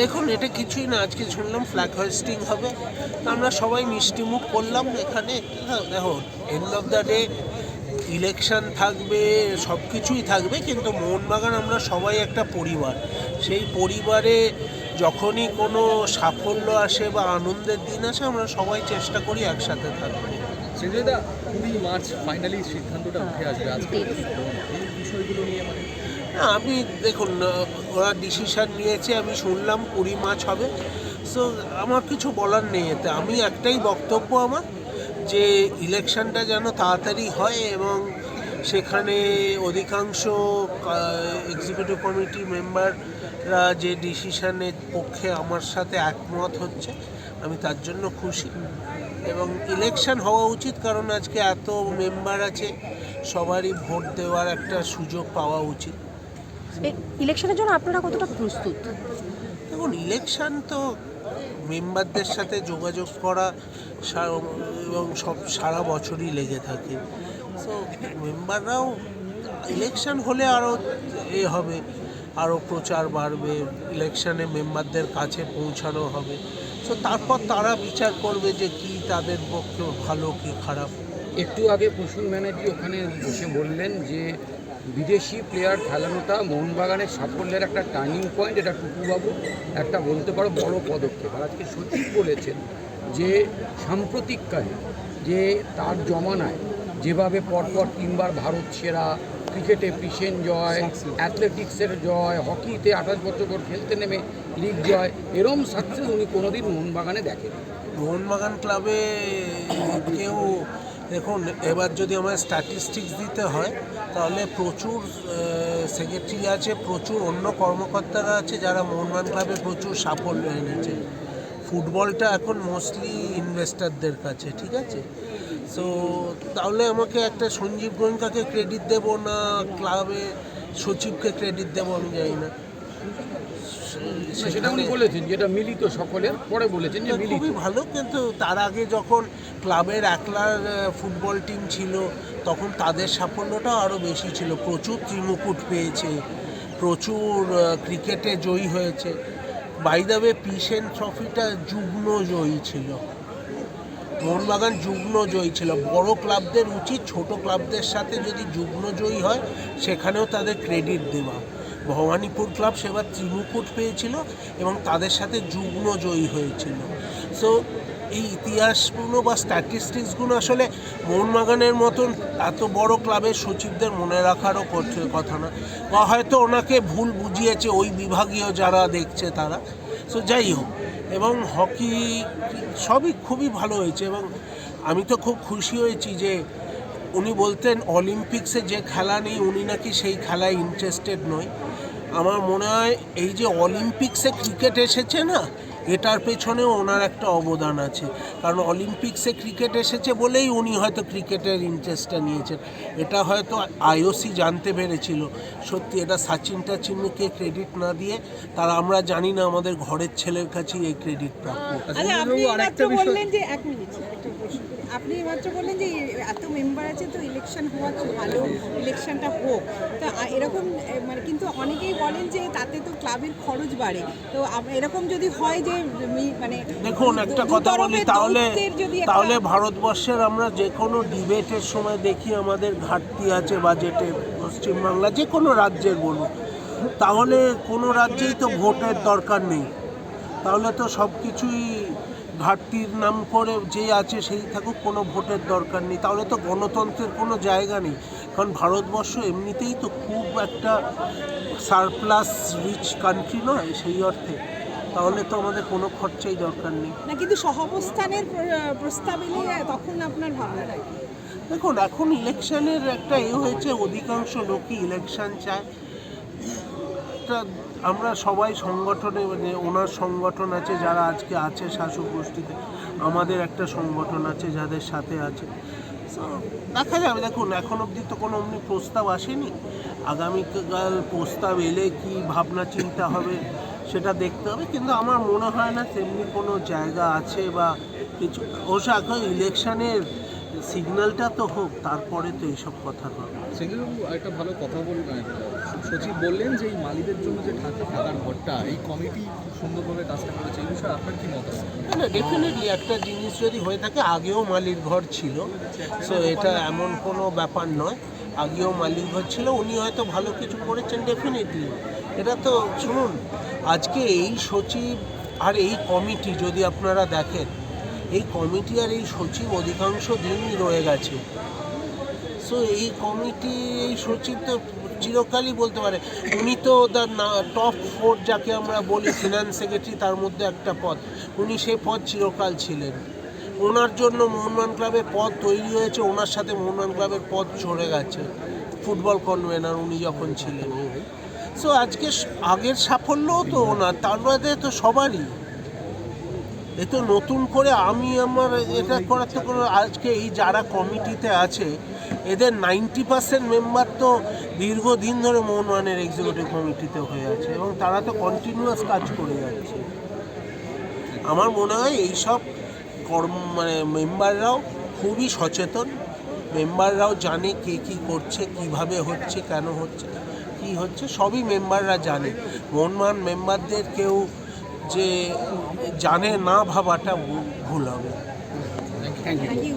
দেখুন এটা কিছুই না আজকে শুনলাম ফ্ল্যাগ হোয়েস্টিং হবে। আমরা সবাই মিষ্টি মুখ করলাম এখানে। দেখো end of the day election থাকবে সব কিছুই থাকবে কিন্তু মোহনবাগান আমরা সবাই একটা পরিবার। সেই পরিবারে যখনই কোনো সাফল্য আসে বা আনন্দের দিন আসে আমরা সবাই চেষ্টা করি একসাথে থাকতে। সঞ্জয়দা কুড়ি মার্চ ফাইনালি সিদ্ধান্তটা উঠে আসবে আজকে। এই বিষয়গুলো নিয়ে মানে না, আমি দেখুন ওরা ডিসিশন নিয়েছে, আমি শুনলাম কুড়ি মার্চ হবে। সো আমার কিছু বলার নেই এতে। আমি একটাই বক্তব্য আমার যে ইলেকশনটা যেন তাড়াতাড়ি হয় এবং সেখানে অধিকাংশ এক্সিকিউটিভ কমিটি মেম্বাররা যে ডিসিশনের পক্ষে আমার সাথে একমত হচ্ছে, আমি তার জন্য খুশি। এবং ইলেকশন হওয়া উচিত, কারণ আজকে এত মেম্বার আছে, সবারই ভোট দেওয়ার একটা সুযোগ পাওয়া উচিত। ইলেকশনের জন্য আপনারা কতটা প্রস্তুত? দেখুন ইলেকশন তো মেম্বারদের সাথে যোগাযোগ করা সা- এবং সব সারা বছরই লেগে থাকে। সো মেম্বাররাও ইলেকশন হলে আরও এ হবে আরও প্রচার বাড়বে ইলেকশনে মেম্বারদের কাছে পৌঁছানো হবে। সো তারপর তারা বিচার করবে যে কি তাদের পক্ষে ভালো কি খারাপ। একটু আগে প্রসূন ব্যানার্জি ওখানে বসে বললেন যে বিদেশি প্লেয়ার খেলানোটা মোহনবাগানের সাফল্যের একটা টার্নিং পয়েন্ট এটা টুকুবাবু একটা বলতে পারো বড় পদক্ষেপ। আর আজকে সচিব বলেছেন যে সাম্প্রতিককালে যে তার জমানায় যেভাবে পরপর তিনবার ভারত সেরা ক্রিকেটে পিসেন জয় অ্যাথলেটিক্সের জয় হকিতে আঠাশ বছর পর খেলতে নেমে লিগ জয়, এরম সাকসেস উনি কোনোদিন মোহনবাগানে দেখেন মোহনবাগান ক্লাবে কেউ দেখুন, এবার যদি আমার স্ট্যাটিস্টিক্স দিতে হয়, তাহলে প্রচুর সেক্রেটারি আছে, প্রচুর অন্য কর্মকর্তারা আছে, যারা মোহনবাগান ক্লাবে প্রচুর সাফল্য এনেছে। ফুটবলটা এখন মোস্টলি ইনভেস্টারদের কাছে, ঠিক আছে? সো তাহলে আমাকে একটা সঞ্জীব গোয়েঙ্কাকে ক্রেডিট দেবো না ক্লাবে সচিবকে ক্রেডিট দেবো আমি জানি না। সেটা উনি বলেছেন যেটা মিলিত সকলের পরে বলেছেন যে খুবই ভালো কিন্তু তার আগে যখন ক্লাবের একলার ফুটবল টিম ছিল তখন তাদের সাফল্যটা আরও বেশি ছিল। প্রচুর ত্রিমুকুট পেয়েছে প্রচুর ক্রিকেটে জয়ী হয়েছে। বাইদাবে পিসেন ট্রফিটা যুগ্ম জয়ী ছিল। মোহনবাগান যুগ্ম জয়ী ছিল। বড় ক্লাবদের উচিত ছোট ক্লাবদের সাথে যদি যুগ্ম জয়ী হয় সেখানেও তাদের ক্রেডিট দেওয়া। ভবানীপুর ক্লাব সেবার ত্রিমুকুট পেয়েছিল এবং তাদের সাথে যুগ্ম জয়ী হয়েছিল। সো এই ইতিহাসগুলো বা স্ট্যাটিস্টিক্সগুলো আসলে মোহনবাগানের মতন এত বড় ক্লাবের সচিবদের মনে রাখারও কথা না। বা হয়তো ওনাকে ভুল বুঝিয়েছে ওই বিভাগীয় যারা দেখছে তারা। সো যাই হোক, এবং হকি সবই খুবই ভালো হয়েছে এবং আমি তো খুব খুশি হয়েছি যে উনি বলতেন অলিম্পিক্সে যে খেলা নেই উনি নাকি সেই খেলায় ইন্টারেস্টেড নয়। আমার মনে হয় এই যে অলিম্পিক্সে ক্রিকেট এসেছে না এটার পেছনেও ওনার একটা অবদান আছে। কারণ অলিম্পিক্সে ক্রিকেট এসেছে বলেই উনি হয়তো ক্রিকেটের ইন্টারেস্টটা নিয়েছেন। এটা হয়তো আইওসি জানতে পেরেছিল। সত্যি এটা সচিন টাচিনকে ক্রেডিট না দিয়ে তারা আমরা জানি না আমাদের ঘরের ছেলের কাছেই এই ক্রেডিট প্রাপ্য। আচ্ছা আপনি আপনি মাত্র বললেন যে এত মেম্বার আছে তো ইলেকশন হওয়া তো ভালো ইলেকশনটা হোক। তো এরকম মানে কিন্তু অনেকেই বলেন যে তাতে তো ক্লাবের খরচ বাড়ে। তো এরকম যদি হয় যে মানে দেখুন একটা কথা বলি তাহলে তাহলে ভারতবর্ষের আমরা যে কোনো ডিবেটের সময় দেখি আমাদের ঘাটতি আছে বাজেটে পশ্চিমবাংলা যে কোনো রাজ্যের বলুন। তাহলে কোনো রাজ্যেই তো ভোটের দরকার নেই। তাহলে তো সব কিছুই ঘাটতির নাম করে যে আছে সেই থাকুক কোনো ভোটের দরকার নেই। তাহলে তো গণতন্ত্রের কোনো জায়গা নেই। কারণ ভারতবর্ষ এমনিতেই তো খুব একটা সারপ্লাস রিচ কান্ট্রি নয় সেই অর্থে। তাহলে তো আমাদের কোনো খরচাই দরকার নেই। না কিন্তু সহাবস্থানের প্র- প্রস্তাব এলে তখন আপনার ভাবনাটা দেখুন এখন ইলেকশনের একটা এ হয়েছে অধিকাংশ লোকই ইলেকশন চায়। তা আমরা সবাই সংগঠনে মানে ওনার সংগঠন আছে, যারা আজকে আছে শাসক গোষ্ঠীতে, আমাদের একটা সংগঠন আছে যাদের সাথে আছে। দেখা যাবে, দেখুন, এখন অবধি তো কোনো অমনি প্রস্তাব আসেনি। আগামীকাল প্রস্তাব এলে কি ভাবনা চিন্তা হবে সেটা দেখতে হবে, কিন্তু আমার মনে হয় না তেমনি কোনো জায়গা আছে বা কিছু। অবশ্য এখন ইলেকশনের সিগন্যালটা তো হোক, তারপরে তো এইসব কথা হবে। সঞ্জয়বাবু একটা ভালো কথা বল সচিব বললেন যে এই মালিদের জন্য যে থাকা থাকার ঘরটা, এই কমিটি সুন্দরভাবে কাজটা করেছে। এই বিষয়ে আপনার কি না না ডেফিনেটলি একটা জিনিস যদি হয়ে থাকে, আগেও মালির ঘর ছিল। সো এটা এমন কোনো ব্যাপার নয়। আগেও মালির ঘর ছিল, উনি হয়তো ভালো কিছু করেছেন ডেফিনেটলি এটা তো, শুনুন, আজকে এই সচিব আর এই কমিটি যদি আপনারা দেখেন, এই কমিটি আর এই সচিব অধিকাংশ দিনই রয়ে গেছে। সো এই কমিটি, এই সচিব তো চিরকালই বলতে পারে। উনি তো দ্য টপ ফোর যাকে আমরা বলি ফিনান্স সেক্রেটারি তার মধ্যে একটা পদ। উনি সেই পদ চিরকাল ছিলেন। ওনার জন্য মোহনবাগান ক্লাবের পদ তৈরি হয়েছে, ওনার সাথে মোহনবাগান ক্লাবের পদ চড়ে গেছে। ফুটবল কনভেনার উনি যখন ছিলেন। সো আজকে আগের সাফল্যও তো ওনার, তার মধ্যে তো সবারই। এ তো নতুন করে আমি আমার এটা করার তো কোনো, আজকে এই যারা কমিটিতে আছে, এদের নাইনটি পার্সেন্ট মেম্বার তো দীর্ঘদিন ধরে মোহনবাগানের এক্সিকিউটিভ কমিটিতে হয়ে আছে এবং তারা তো কন্টিনিউয়াস কাজ করে যাচ্ছে। আমার মনে হয় এইসব কর্ম মানে মেম্বাররাও খুবই সচেতন। মেম্বাররাও জানে কে কী করছে কীভাবে হচ্ছে কেন হচ্ছে কি হচ্ছে সবই মেম্বাররা জানে। মোহনবাগান মেম্বারদের কেউ যে জানে না ভাবাটা ভুল হবে। Thank you